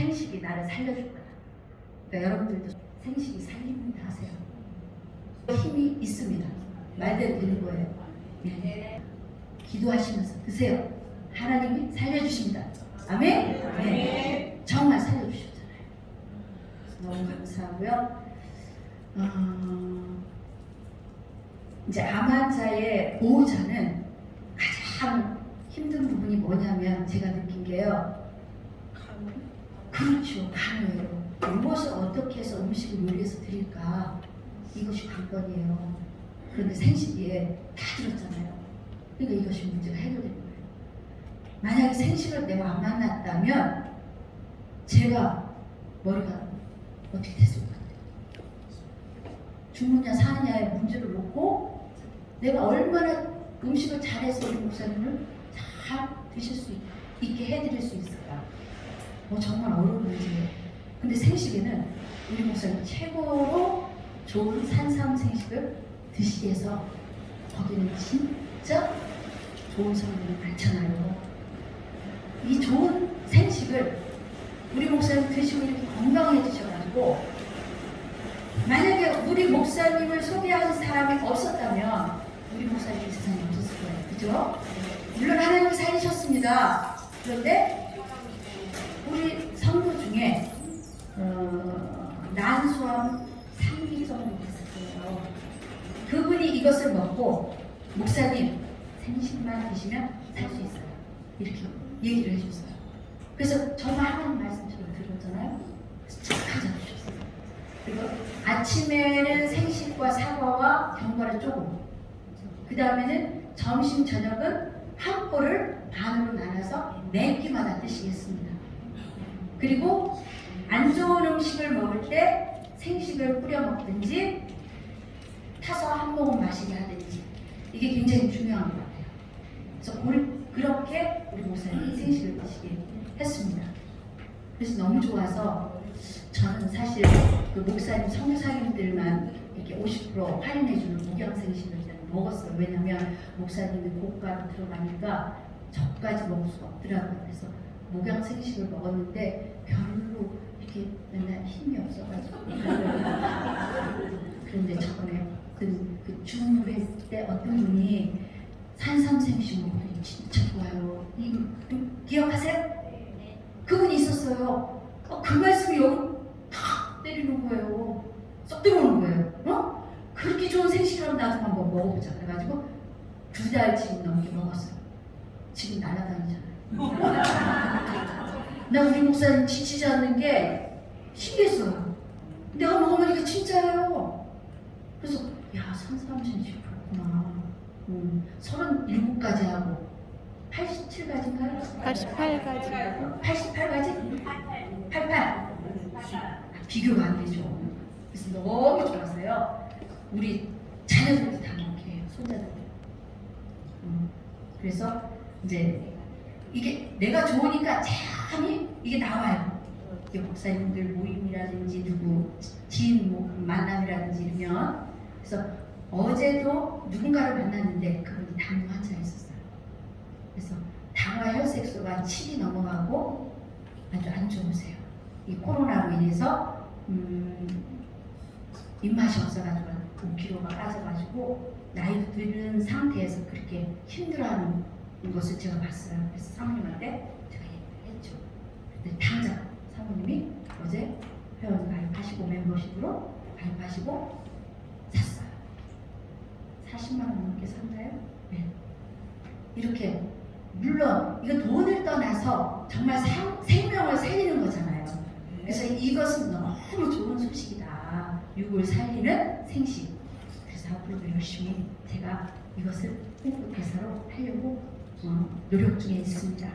생식이 나를 살려줄 거야. 그러니까 여러분들도 생식이 살립니다 하세요. 힘이 있습니다. 말대로 되는 거예요. 네. 기도하시면서 드세요. 하나님이 살려주십니다. 아멘? 네. 정말 살려주셨잖아요. 너무 감사하고요. 어, 이제 암 환자의 보호자는 가장 힘든 부분이 뭐냐면 제가 느낀 게요. 그렇죠. 간호예요. 무엇을 어떻게 해서 음식을 요리해서 드릴까 이것이 관건이에요. 그런데 생식기에 다 들었잖아요. 그러니까 이것이 문제가 해결된 거예요. 만약에 생식을 내가 안 만났다면 제가 머리가 어떻게 됐을 것 같아요? 죽느냐 사느냐의 문제를 놓고 내가 얼마나 음식을 잘해서 우리 목사님을 잘 드실 수 있- 있게 해드릴 수 있을까? 뭐 정말 어려운 문제예요. 근데 생식에는 우리 목사님 최고로 좋은 산삼 생식을 드시게 해서 거기는 진짜 좋은 성분이 많잖아요. 이 좋은 생식을 우리 목사님 드시고 이렇게 건강해지셔가지고 만약에 우리 목사님을 소개하는 사람이 없었다면 우리 목사님이 이 세상에 없었을 거예요. 그죠? 물론 하나님이 살리셨습니다. 그런데 우리 성도 중에 어, 3기 정도 됐었어요. 그분이 이것을 먹고 목사님 생식만 드시면 살 수 있어요. 이렇게 얘기를 해줬어요. 그래서 정말 하나님 말씀처럼 들었잖아요. 쫙 잡으셨어요. 그리고 아침에는 생식과 사과와 견과를 조금 그 다음에는 점심 저녁은 한 포를 반으로 나눠서 네 끼마다 드시겠습니다. 그리고 안 좋은 음식을 먹을 때 생식을 뿌려 먹든지 타서 한 모금 마시게 하든지 이게 굉장히 중요한 것 같아요. 그래서 그렇게 우리 목사님이 생식을 드시게 했습니다. 그래서 너무 좋아서 저는 사실 그 목사님 성사님들만 이렇게 50% 할인해주는 목양생식을 먹었어요. 왜냐면 목사님이 고가로 들어가니까 저까지 먹을 수가 없더라고요. 그래서 목양생식을 먹었는데 힘이 없어가지고 그런데 저번에 그, 그 중후회 때 어떤 분이 산삼생식 먹으니 진짜 좋아요. 이, 이, 기억하세요? 그분이 있었어요. 어, 그 말씀이 여기 탁 때리는 거예요. 쏙 들어오는 거예요. 어? 그렇게 좋은 생식이라면 나도 한번 먹어보자. 그래가지고 두 달치 넘게 먹었어요. 지금 날아다니잖아요. 나 우리 목사님 지치지 않는 게 신기했어요. 내가 먹어보니까 진짜예요. 그래서 야 산삼생식 그렇구나. 음, 37가지 하고 87가지인가요? 88가지. 88가지? 88. 비교가 안 되죠. 그래서 너무 좋았어요. 우리 자녀들도 다 먹게 해요. 손자들. 음, 그래서 이제 이게 내가 좋으니까 참이 이게 나와요. 목사님들 모임이라든지 누구 지인 뭐 만남이라든지 이러면 그래서 어제도 누군가를 만났는데 그분이 당뇨 환자였었어요. 그래서 당화 혈색소가 7이 넘어가고 아주 안 좋으세요. 이 코로나로 인해서 음, 입맛이 없어가지고 5kg가 빠져가지고 나이 드는 상태에서 그렇게 힘들어하는 것을 제가 봤어요. 그래서 사모님한테 제가 얘기를 했죠. 근데 당장 사모님이 어제 회원 가입하시고 멤버십으로 가입하시고 샀어요. 40만 원 넘게 샀나요? 네. 이렇게 물론 이거 돈을 떠나서 정말 상- 생명을 살리는 거잖아요. 그래서 이것은 너무 좋은 소식이다. 육을 살리는 생식. 그래서 앞으로도 열심히 제가 이것을 홍보 대사로 하려고 어, 노력 중에 있습니다.